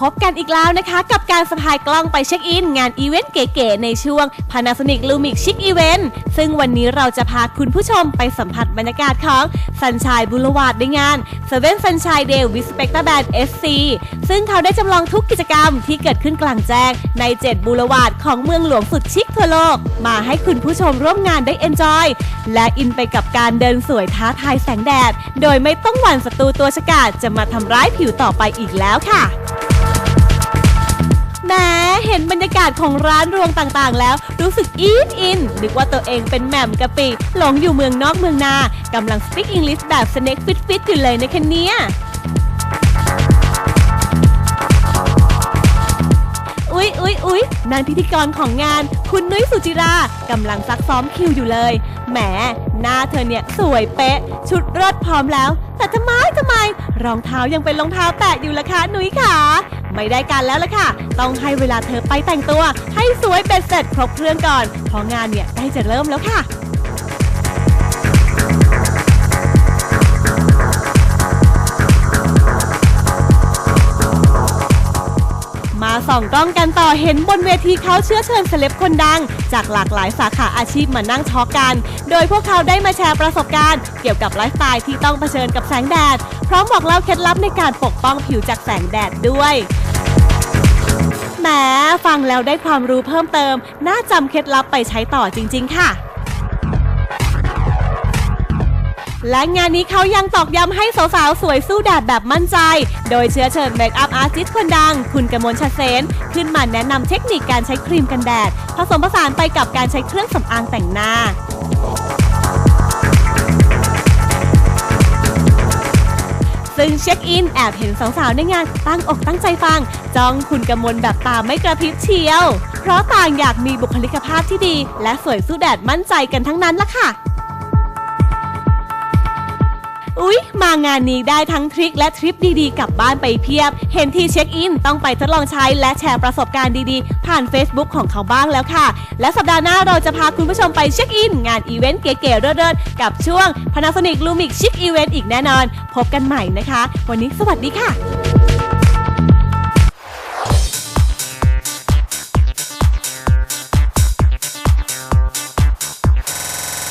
พบกันอีกแล้วนะคะ กับการสะพายกล้องไปเช็คอิน งานอีเวนต์เก๋ๆในช่วง Panasonic Lumix Chic Event ซึ่งวันนี้เราจะพาคุณผู้ชมไปสัมผัสบรรยากาศของ Sunshine Boulevard ในงาน Seven Sunshine Day with Spectre Band SC ซึ่งเขาได้จำลองทุกกิจกรรมที่เกิดขึ้นกลางแจ้ง ใน 7บูรวาดของเมืองหลวงสุดชิคทั่วโลก มาให้คุณผู้ชมร่วมงานได้เอนจอยและอินไปกับการเดินสวยท้าทายแสงแดด โดยไม่ต้องหวั่นศัตรูตัวฉกาจจะมาทำร้ายผิวต่อไปอีกแล้วค่ะ แหม้เห็นบรรยากาศของร้านรวงต่างๆ แล้วรู้สึกอินอินนึกว่าตัวเองเป็นแหม่มกะปิหลงอยู่เมืองนอกเมืองนากำลัง speak English แบบ snake fit fit อยู่เลยนะคะเนี่ยอุ๊ยอุ๊ยอุ๊ยนางพิธีกรของงาน คุณนุ้ยสุจิรากำลังซักซ้อมคิวอยู่เลย แหม หน้าเธอเนี่ยสวยเป๊ะ ชุดเลิศพร้อมแล้ว แต่ทำไมทำไม รองเท้ายังเป็นรองเท้าแตะอยู่ล่ะคะนุ้ยขา ไม่ได้การแล้วล่ะค่ะ ต้องให้เวลาเธอไปแต่งตัว ให้สวยเบ็ดเสร็จครบเครื่องก่อนเพราะงานเนี่ยใกล้จะเริ่มแล้วค่ะมาส่องกล้องกันต่อเห็นบนเวทีเขาเชื้อเชิญเซเลบคนดัง จากหลากหลายสาขาอาชีพมานั่งทอล์กกัน โดยพวกเขาได้มาแชร์ประสบการณ์เกี่ยวกับไลฟ์สไตล์ที่ต้องเผชิญกับแสงแดด พร้อมบอกเล่าเคล็ดลับในการปกป้องผิวจากแสงแดดด้วย แหมฟังแล้วได้ความรู้เพิ่มเติม น่าจำเคล็ดลับไปใช้ต่อจริง ๆ ค่ะ และงานนี้เขายังตอกย้ำให้สาวๆ สวยสู้แดดแบบมั่นใจ โดยเชื้อเชิญเมคอัพอาร์ติสต์คนดัง คุณกมลชเซน ขึ้นมาแนะนำเทคนิคการใช้ครีมกันแดด ผสมผสานไปกับการใช้เครื่องสำอางแต่งหน้า ซึ่งเช็คอินแอบเห็นสาวๆในงานตั้งอกตั้งใจฟัง จ้องคุณกมลแบบตาไม่กระพริบเชียว เพราะต่างอยากมีบุคลิกภาพที่ดี และสวยสู้แดดมั่นใจกันทั้งนั้นละค่ะ อุ๊ย มางานนี้ได้ทั้งทริคและทริปดีๆ กลับบ้านไปเพียบ เห็นที่เช็คอิน ต้องไปทดลองใช้และแชร์ประสบการณ์ดีๆ ผ่าน Facebook ของเขาบ้างแล้วค่ะ และสัปดาห์หน้าเราจะพาคุณผู้ชมไปเช็คอิน งานอีเวนต์เก๋ๆเลิศๆกับช่วง Panasonic Lumix Chic Event อีกแน่นอน พบกันใหม่นะคะ วันนี้สวัสดีค่ะ